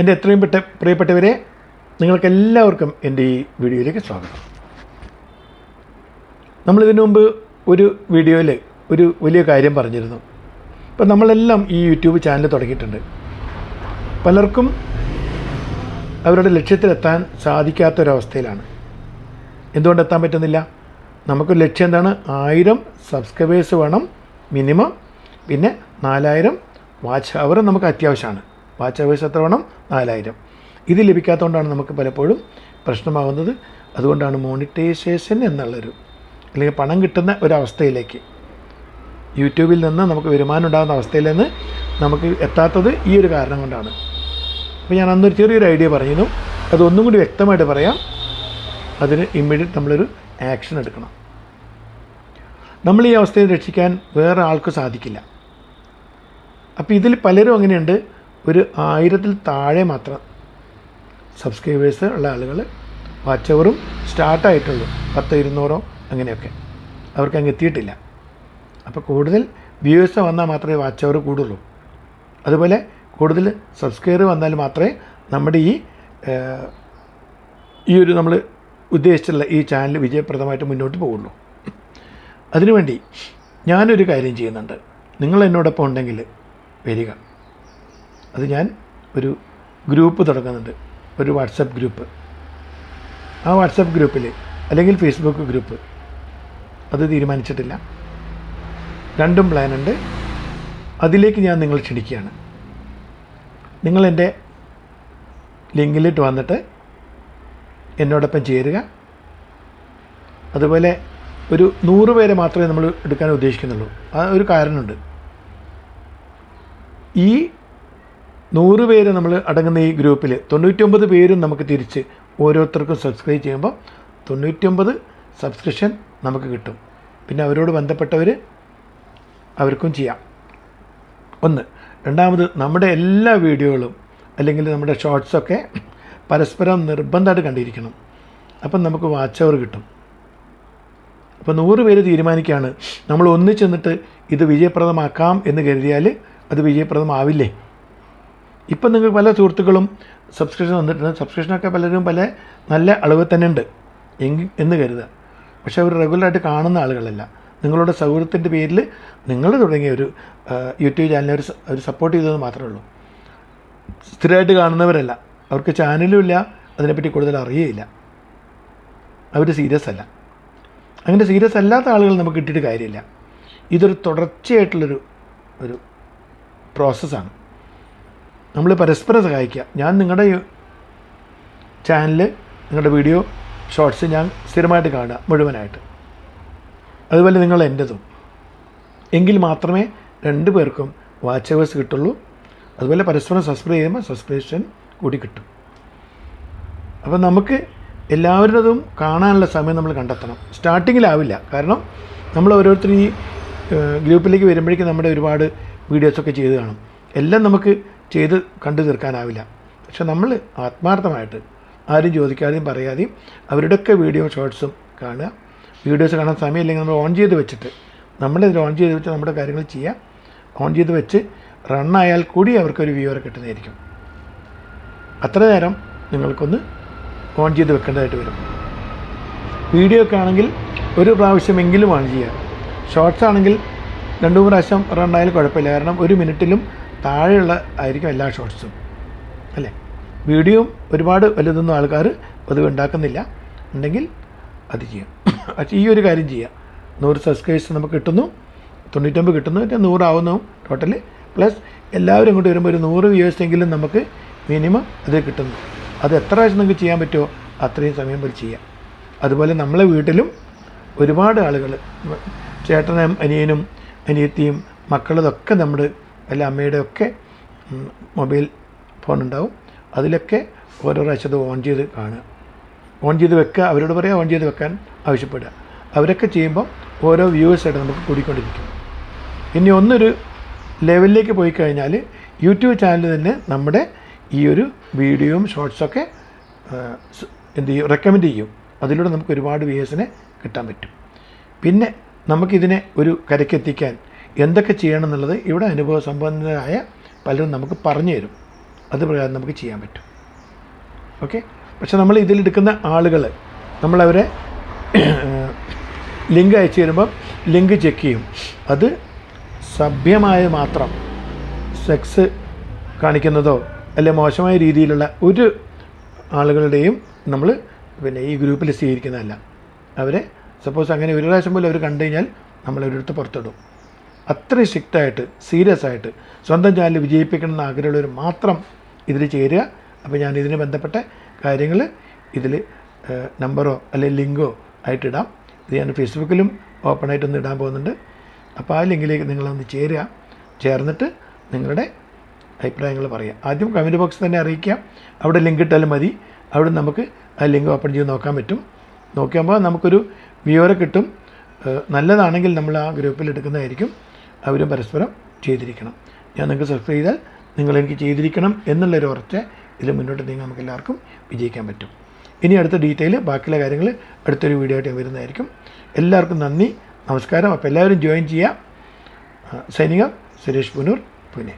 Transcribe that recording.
എന്റെ എത്രയും പെട്ട പ്രിയപ്പെട്ടവരെ നിങ്ങൾക്കെല്ലാവർക്കും എന്റെ ഈ വീഡിയോയിലേക്ക് സ്വാഗതം. നമ്മളിതിനു മുമ്പ് ഒരു വീഡിയോയിൽ ഒരു വലിയ കാര്യം പറഞ്ഞിരുന്നു. ഇപ്പം നമ്മളെല്ലാം ഈ യൂട്യൂബ് ചാനൽ തുടങ്ങിയിട്ടുണ്ട്. പലർക്കും അവരുടെ ലക്ഷ്യത്തിലെത്താൻ സാധിക്കാത്തൊരവസ്ഥയിലാണ്. എന്തുകൊണ്ട് എത്താൻ പറ്റുന്നില്ല? നമുക്ക് ലക്ഷ്യം എന്താണ്? ആയിരം സബ്സ്ക്രൈബേഴ്സ് വേണം മിനിമം പിന്നെ നാലായിരം വാച്ച് അവർ നമുക്ക് അത്യാവശ്യമാണ്. വാച്ച് അവേഴ്സ് എത്ര വേണം? നാലായിരം. ഇത് ലഭിക്കാത്തതുകൊണ്ടാണ് നമുക്ക് പലപ്പോഴും പ്രശ്നമാകുന്നത്. അതുകൊണ്ടാണ് മോണിറ്റൈസേഷൻ എന്നുള്ളൊരു അല്ലെങ്കിൽ പണം കിട്ടുന്ന ഒരവസ്ഥയിലേക്ക്. യൂട്യൂബിൽ നിന്ന് നമുക്ക് വരുമാനം ഉണ്ടാകുന്ന അവസ്ഥയിൽ നിന്ന് നമുക്ക് എത്താത്തത് ഈ ഒരു കാരണം കൊണ്ടാണ്. അപ്പോൾ ഞാൻ അന്നൊരു ചെറിയൊരു ഐഡിയ പറഞ്ഞിരുന്നു അതൊന്നും കൂടി വ്യക്തമായിട്ട് പറയാം. അതിന് ഇമ്മീഡിയറ്റ് നമ്മളൊരു ആക്ഷൻ എടുക്കണം. നമ്മൾ ഈ അവസ്ഥയിൽ രക്ഷിക്കാൻ വേറെ ആൾക്ക് സാധിക്കില്ല. അപ്പോൾ ഇതിൽ പലരും അങ്ങനെയുണ്ട്. ഒരു ആയിരത്തിൽ താഴെ മാത്രം സബ്സ്ക്രൈബേഴ്സ് ഉള്ള ആളുകൾ വാച്ച് അവറും സ്റ്റാർട്ടായിട്ടുള്ളൂ പത്ത് ഇരുന്നൂറോ അങ്ങനെയൊക്കെ. അവർക്ക് അങ്ങ് എത്തിയിട്ടില്ല. അപ്പോൾ കൂടുതൽ വ്യൂവേഴ്സ് വന്നാൽ മാത്രമേ വാച്ച് അവർ കൂടുള്ളൂ. അതുപോലെ കൂടുതൽ സബ്സ്ക്രൈബർ വന്നാൽ മാത്രമേ നമ്മുടെ ഈ ഈ ഒരു നമ്മൾ ഉദ്ദേശിച്ചുള്ള ഈ ചാനൽ വിജയപ്രദമായിട്ട് മുന്നോട്ട് പോകുള്ളൂ. അതിനുവേണ്ടി ഞാനൊരു കാര്യം ചെയ്യുന്നുണ്ട്. നിങ്ങൾ എന്നോടൊപ്പം ഉണ്ടെങ്കിൽ വരിക. അത് ഞാൻ ഒരു ഗ്രൂപ്പ് തുടങ്ങുന്നുണ്ട്. ഒരു വാട്സപ്പ് ഗ്രൂപ്പ്. ആ വാട്സപ്പ് ഗ്രൂപ്പിൽ അല്ലെങ്കിൽ ഫേസ്ബുക്ക് ഗ്രൂപ്പ്. അത് തീരുമാനിച്ചിട്ടില്ല. രണ്ടും പ്ലാനുണ്ട്. അതിലേക്ക് ഞാൻ നിങ്ങൾ ക്ഷണിക്കുകയാണ്. നിങ്ങളെന്റെ ലിങ്കിലിട്ട് വന്നിട്ട് എന്നോടൊപ്പം ചേരുക. അതുപോലെ ഒരു നൂറ് പേരെ മാത്രമേ നമ്മൾ എടുക്കാൻ ഉദ്ദേശിക്കുന്നുള്ളൂ. ആ ഒരു കാരണമുണ്ട്. ഈ നൂറ് പേര് നമ്മൾ അടങ്ങുന്ന ഈ ഗ്രൂപ്പിൽ തൊണ്ണൂറ്റൊമ്പത് പേരും നമുക്ക് തിരിച്ച് ഓരോരുത്തർക്കും സബ്സ്ക്രൈബ് ചെയ്യുമ്പോൾ തൊണ്ണൂറ്റൊമ്പത് സബ്സ്ക്രിപ്ഷൻ നമുക്ക് കിട്ടും. പിന്നെ അവരോട് ബന്ധപ്പെട്ടവർ അവർക്കും ചെയ്യാം. ഒന്ന്. രണ്ടാമത് നമ്മുടെ എല്ലാ വീഡിയോകളും അല്ലെങ്കിൽ നമ്മുടെ ഷോർട്സൊക്കെ പരസ്പരം നിർബന്ധമായിട്ട് കണ്ടിരിക്കണം. അപ്പം നമുക്ക് വാച്ച് അവർ കിട്ടും. അപ്പോൾ നൂറ് പേര് തീരുമാനിക്കുകയാണ്. നമ്മൾ ഒന്നിച്ചെന്നിട്ട് ഇത് വിജയപ്രദമാക്കാം എന്ന് കരുതിയാൽ അത് വിജയപ്രദമാവില്ലേ? ഇപ്പം നിങ്ങൾ പല സുഹൃത്തുക്കളും സബ്സ്ക്രിപ്ഷൻ വന്നിട്ടുണ്ട്. സബ്സ്ക്രിപ്ഷനൊക്കെ പലരും പല നല്ല അളവ് തന്നെ ഉണ്ട്. എങ്കിൽ എന്ന് കരുതുക. പക്ഷേ അവർ റെഗുലറായിട്ട് കാണുന്ന ആളുകളല്ല. നിങ്ങളുടെ സൗഹൃദത്തിന്റെ പേരിൽ നിങ്ങൾ തുടങ്ങിയ ഒരു യൂട്യൂബ് ചാനലിനെ ഒരു ഒരു സപ്പോർട്ട് ചെയ്തത് മാത്രമേ ഉള്ളൂ. സ്ഥിരമായിട്ട് കാണുന്നവരല്ല. അവർക്ക് ചാനലും ഇല്ല. അതിനെപ്പറ്റി കൂടുതൽ അറിയേയില്ല. അവർ സീരിയസ് അല്ല. അങ്ങനെ സീരിയസ് അല്ലാത്ത ആളുകൾ നമുക്ക് കിട്ടിയിട്ട് കാര്യമില്ല. ഇതൊരു തുടർച്ചയായിട്ടുള്ളൊരു ഒരു പ്രോസസ്സാണ് നമ്മൾ പരസ്പരം സഹായിക്കുക ഞാൻ നിങ്ങളുടെ ചാനൽ നിങ്ങളുടെ വീഡിയോ ഷോർട്സ് ഞാൻ സ്ഥിരമായിട്ട് കാണുക മുഴുവനായിട്ട്. അതുപോലെ നിങ്ങൾ എന്റെതും എങ്കിൽ മാത്രമേ രണ്ട് പേർക്കും വാച്ച് അവേഴ്സ് കിട്ടുള്ളൂ. അതുപോലെ പരസ്പരം സബ്സ്ക്രൈബ് ചെയ്യുമ്പോൾ സബ്സ്ക്രിപ്ഷൻ കൂടി കിട്ടും. അപ്പോൾ നമുക്ക് എല്ലാവരുടേതും കാണാനുള്ള സമയം നമ്മൾ കണ്ടെത്തണം. സ്റ്റാർട്ടിങ്ങിലാവില്ല കാരണം നമ്മൾ ഓരോരുത്തരും ഈ ഗ്രൂപ്പിലേക്ക് വരുമ്പോഴേക്കും നമ്മുടെ ഒരുപാട് വീഡിയോസൊക്കെ ചെയ്ത് കാണും. എല്ലാം നമുക്ക് ചെയ്ത് കണ്ടു തീർക്കാനാവില്ല. പക്ഷെ നമ്മൾ ആത്മാർത്ഥമായിട്ട് ആരും ചോദിക്കാതെയും പറയാതെയും അവരുടെയൊക്കെ വീഡിയോ ഷോർട്സും കാണുക. വീഡിയോസ് കാണാൻ സമയമില്ലെങ്കിൽ നമ്മൾ ഓൺ ചെയ്ത് വെച്ചിട്ട് നമ്മളിതിൽ ഓൺ ചെയ്ത് വെച്ച് നമ്മുടെ കാര്യങ്ങൾ ചെയ്യാം ഓൺ ചെയ്ത് വെച്ച് റണ്ണായാൽ കൂടി അവർക്കൊരു വ്യൂവറെ കിട്ടുന്നതായിരിക്കും. അത്ര നേരം നിങ്ങൾക്കൊന്ന് ഓൺ ചെയ്ത് വെക്കേണ്ടതായിട്ട് വരും. വീഡിയോ ഒക്കെ ആണെങ്കിൽ ഒരു പ്രാവശ്യമെങ്കിലും ഓൺ ചെയ്യുക. ഷോർട്സ് ആണെങ്കിൽ രണ്ടു മൂന്ന് പ്രാവശ്യം റണ്ണായാലും കുഴപ്പമില്ല. കാരണം ഒരു മിനിറ്റിലും താഴെയുള്ള ആയിരിക്കും എല്ലാ ഷോർട്സും അല്ലേ? വീഡിയോയും ഒരുപാട് വലുതൊന്നും ആൾക്കാർ പൊതുവെ ഉണ്ടാക്കുന്നില്ല. ഉണ്ടെങ്കിൽ അത് ചെയ്യാം. പക്ഷേ ഈ ഒരു കാര്യം ചെയ്യാം. നൂറ് സബ്സ്ക്രൈബേഴ്സ് നമുക്ക് കിട്ടുന്നു. തൊണ്ണൂറ്റൊമ്പത് കിട്ടുന്നു. പിന്നെ നൂറാവുന്നു ടോട്ടൽ പ്ലസ് എല്ലാവരും ഇങ്ങോട്ട് വരുമ്പോൾ ഒരു നൂറ് വ്യൂവേഴ്സ് എങ്കിലും നമുക്ക് മിനിമം അത് കിട്ടുന്നു. അത് എത്ര പ്രാവശ്യം നിങ്ങൾക്ക് ചെയ്യാൻ പറ്റുമോ അത്രയും സമയം പോലെ ചെയ്യാം. അതുപോലെ നമ്മളെ വീട്ടിലും ഒരുപാട് ആളുകൾ ചേട്ടനും അനിയനും അനിയത്തിയും മക്കളതൊക്കെ നമ്മുടെ അല്ല അമ്മയുടെ ഒക്കെ മൊബൈൽ ഫോൺ ഉണ്ടാവും. അതിലൊക്കെ ഓരോ പ്രാവശ്യം അത് ഓൺ ചെയ്ത് കാണുക. ഓൺ ചെയ്ത് വെക്കുക. അവരോട് പറയുക ഓൺ ചെയ്ത് വെക്കാൻ ആവശ്യപ്പെടുക. അവരൊക്കെ ചെയ്യുമ്പോൾ ഓരോ വ്യൂവേഴ്സായിട്ട് നമുക്ക് കൂടിക്കൊണ്ടിരിക്കും. ഇനി ഒന്നൊരു ലെവലിലേക്ക് പോയി കഴിഞ്ഞാൽ യൂട്യൂബ് ചാനൽ തന്നെ നമ്മുടെ ഈ ഒരു വീഡിയോയും ഷോർട്സൊക്കെ എന്ത് ചെയ്യും? റെക്കമെൻഡ് ചെയ്യും. അതിലൂടെ നമുക്ക് ഒരുപാട് വ്യൂവേഴ്സിനെ കിട്ടാൻ പറ്റും. പിന്നെ നമുക്കിതിനെ ഒരു കരയ്ക്കെത്തിക്കാൻ എന്തൊക്കെ ചെയ്യണം എന്നുള്ളത് ഇവിടെ അനുഭവ സമ്പന്നരായ പലരും നമുക്ക് പറഞ്ഞു തരും. അത് പ്രകാരം നമുക്ക് ചെയ്യാൻ പറ്റും. ഓക്കെ? പക്ഷെ നമ്മൾ ഇതിലെടുക്കുന്ന ആളുകൾ നമ്മളവരെ ലിങ്ക് അയച്ചു തരുമ്പം ലിങ്ക് ചെക്ക് ചെയ്യും. അത് സഭ്യമായ മാത്രം സെക്സ് കാണിക്കുന്നതോ അല്ലെ മോശമായ രീതിയിലുള്ള ഒരു ആളുകളുടെയും നമ്മൾ പിന്നെ ഈ ഗ്രൂപ്പിൽ സ്വീകരിക്കുന്നതല്ല. അവരെ സപ്പോസ് അങ്ങനെ ഒരു പ്രാവശ്യം പോലും അവർ കണ്ടു കഴിഞ്ഞാൽ നമ്മളവരെടുത്ത് പുറത്തിടും. അത്രയും സ്ട്രിക്റ്റായിട്ട് സീരിയസ് ആയിട്ട് സ്വന്തം ചാനൽ വിജയിപ്പിക്കണം എന്ന് ആഗ്രഹമുള്ളവർ മാത്രം ഇതിൽ ചേരുക. അപ്പോൾ ഞാൻ ഇതിന് ബന്ധപ്പെട്ട കാര്യങ്ങൾ ഇതിൽ നമ്പറോ അല്ലെങ്കിൽ ലിങ്കോ ആയിട്ടിടാം ഇത് ഞാൻ ഫേസ്ബുക്കിലും ഓപ്പണായിട്ടൊന്ന് ഇടാൻ പോകുന്നുണ്ട്. അപ്പോൾ ആ ലിങ്കിലേക്ക് നിങ്ങളൊന്ന് ചേരുക. ചേർന്നിട്ട് നിങ്ങളുടെ അഭിപ്രായങ്ങൾ പറയുക. ആദ്യം കമന്റ് ബോക്സിൽ തന്നെ അറിയിക്കാം. അവിടെ ലിങ്ക് ഇട്ടാലും മതി. അവിടെ നമുക്ക് ആ ലിങ്ക് ഓപ്പൺ ചെയ്ത് നോക്കാൻ പറ്റും. നോക്കുമ്പോൾ നമുക്കൊരു വ്യൂവറെ കിട്ടും. നല്ലതാണെങ്കിൽ നമ്മൾ ആ ഗ്രൂപ്പിൽ എടുക്കുന്നതായിരിക്കും. അവരും പരസ്പരം ചെയ്തിരിക്കണം. ഞാൻ നിങ്ങൾക്ക് സബ്സ്ക്രൈബ് ചെയ്താൽ നിങ്ങൾ എനിക്ക് ചെയ്തിരിക്കണം എന്നുള്ളൊരു ഉറച്ച ഇതിൽ മുന്നോട്ട് നീങ്ങാൻ നമുക്ക് എല്ലാവർക്കും വിജയിക്കാൻ പറ്റും. ഇനി അടുത്ത ഡീറ്റെയിൽ ബാക്കിയുള്ള കാര്യങ്ങൾ അടുത്തൊരു വീഡിയോ ആയിട്ട് വരുന്നതായിരിക്കും. എല്ലാവർക്കും നന്ദി നമസ്കാരം. അപ്പോൾ എല്ലാവരും ജോയിൻ ചെയ്യാം. സൈനിക സുരേഷ് പുനൂർ പുനെ.